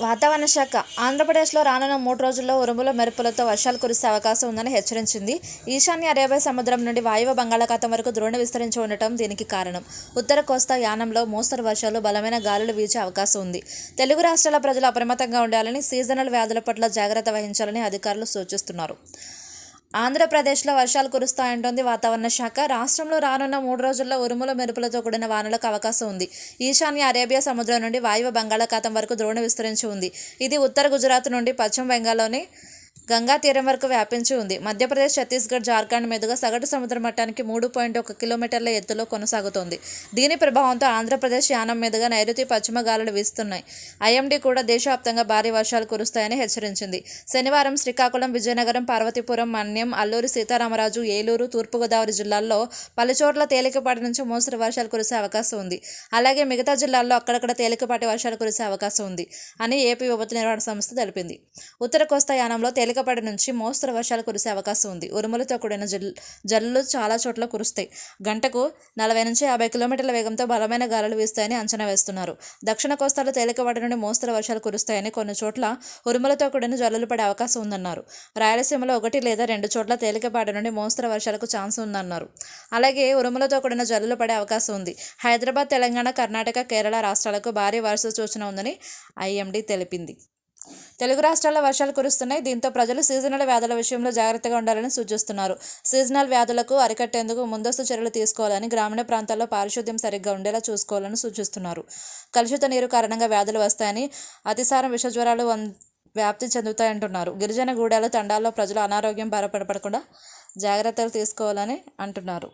వాతావరణ శాఖ ఆంధ్రప్రదేశ్లో రానున్న మూడు రోజుల్లో ఉరుములు మెరుపులతో వర్షాలు కురిసే అవకాశం ఉందని హెచ్చరించింది. ఈశాన్య అరేబియా సముద్రం నుండి వాయువ బంగాళాఖాతం వరకు ద్రోణి విస్తరించి ఉండటం దీనికి కారణం. ఉత్తర కోస్తా యానంలో మోస్తరు వర్షాలు బలమైన గాలులు వీచే అవకాశం ఉంది. తెలుగు రాష్ట్రాల ప్రజలు అప్రమత్తంగా ఉండాలని సీజనల్ వ్యాధుల పట్ల జాగ్రత్త వహించాలని అధికారులు సూచిస్తున్నారు. ఆంధ్రప్రదేశ్లో వర్షాలు కురుస్తాయంటోంది వాతావరణ శాఖ. రాష్ట్రంలో రానున్న మూడు రోజుల్లో ఉరుముల మెరుపులతో కూడిన వానలకు అవకాశం ఉంది. ఈశాన్య అరేబియా సముద్రం నుండి వాయువ బంగాళాఖాతం వరకు ద్రోణి విస్తరించి ఉంది. ఇది ఉత్తర గుజరాత్ నుండి పశ్చిమ బెంగాల్లోని గంగా తీరం వరకు వ్యాపించి ఉంది. మధ్యప్రదేశ్ ఛత్తీస్గఢ్ జార్ఖండ్ మీదుగా సగటు సముద్ర మట్టానికి మూడు పాయింట్ ఒక కిలోమీటర్ల ఎత్తులో కొనసాగుతోంది. దీని ప్రభావంతో ఆంధ్రప్రదేశ్ యానం మీదుగా నైరుతి పశ్చిమ గాలులు వీస్తున్నాయి. ఐఎండీ కూడా దేశవ్యాప్తంగా భారీ వర్షాలు కురుస్తాయని హెచ్చరించింది. శనివారం శ్రీకాకుళం విజయనగరం పార్వతీపురం మన్యం అల్లూరి సీతారామరాజు ఏలూరు తూర్పుగోదావరి జిల్లాల్లో పలుచోట్ల తేలికపాటి నుంచి మోస్తరు వర్షాలు కురిసే అవకాశం ఉంది. అలాగే మిగతా జిల్లాల్లో అక్కడక్కడ తేలికపాటి వర్షాలు కురిసే అవకాశం ఉంది అని ఏపీ విపత్తు నిర్వహణ సంస్థ తెలిపింది. ఉత్తర కోస్తా యానంలో తేలికపాటి నుంచి మోస్తరు వర్షాలు కురిసే అవకాశం ఉంది. ఉరుములతో కూడిన జల్ జల్లులు చాలా చోట్ల కురుస్తాయి. గంటకు నలభై నుంచి యాభై కిలోమీటర్ల వేగంతో బలమైన గాలులు వీస్తాయని అంచనా వేస్తున్నారు. దక్షిణ కోస్తాలో తేలికపాటి నుండి మోస్తరు వర్షాలు కురుస్తాయని కొన్ని చోట్ల ఉరుములతో కూడిన జల్లులు పడే అవకాశం ఉందన్నారు. రాయలసీమలో ఒకటి లేదా రెండు చోట్ల తేలికపాటి నుండి మోస్తరు వర్షాలకు ఛాన్స్ ఉందన్నారు. అలాగే ఉరుములతో కూడిన జల్లులు పడే అవకాశం ఉంది. హైదరాబాద్ తెలంగాణ కర్ణాటక కేరళ రాష్ట్రాలకు భారీ వర్ష సూచన ఉందని ఐఎండీ తెలిపింది. తెలుగు రాష్ట్రాల్లో వర్షాలు కురుస్తున్నాయి. దీంతో ప్రజలు సీజనల్ వ్యాధుల విషయంలో జాగ్రత్తగా ఉండాలని సూచిస్తున్నారు. సీజనల్ వ్యాధులకు అరికట్టేందుకు ముందస్తు చర్యలు తీసుకోవాలని గ్రామీణ ప్రాంతాల్లో పారిశుద్ధ్యం సరిగ్గా ఉండేలా చూసుకోవాలని సూచిస్తున్నారు. కలుషిత నీరు కారణంగా వ్యాధులు వస్తాయని అతిసారం విషజ్వరాలు వం- వ్యాప్తి చెందుతాయంటున్నారు. గిరిజన గూడాలు తండాల్లో ప్రజలు అనారోగ్యం బారపడకుండా జాగ్రత్తలు తీసుకోవాలని అంటున్నారు.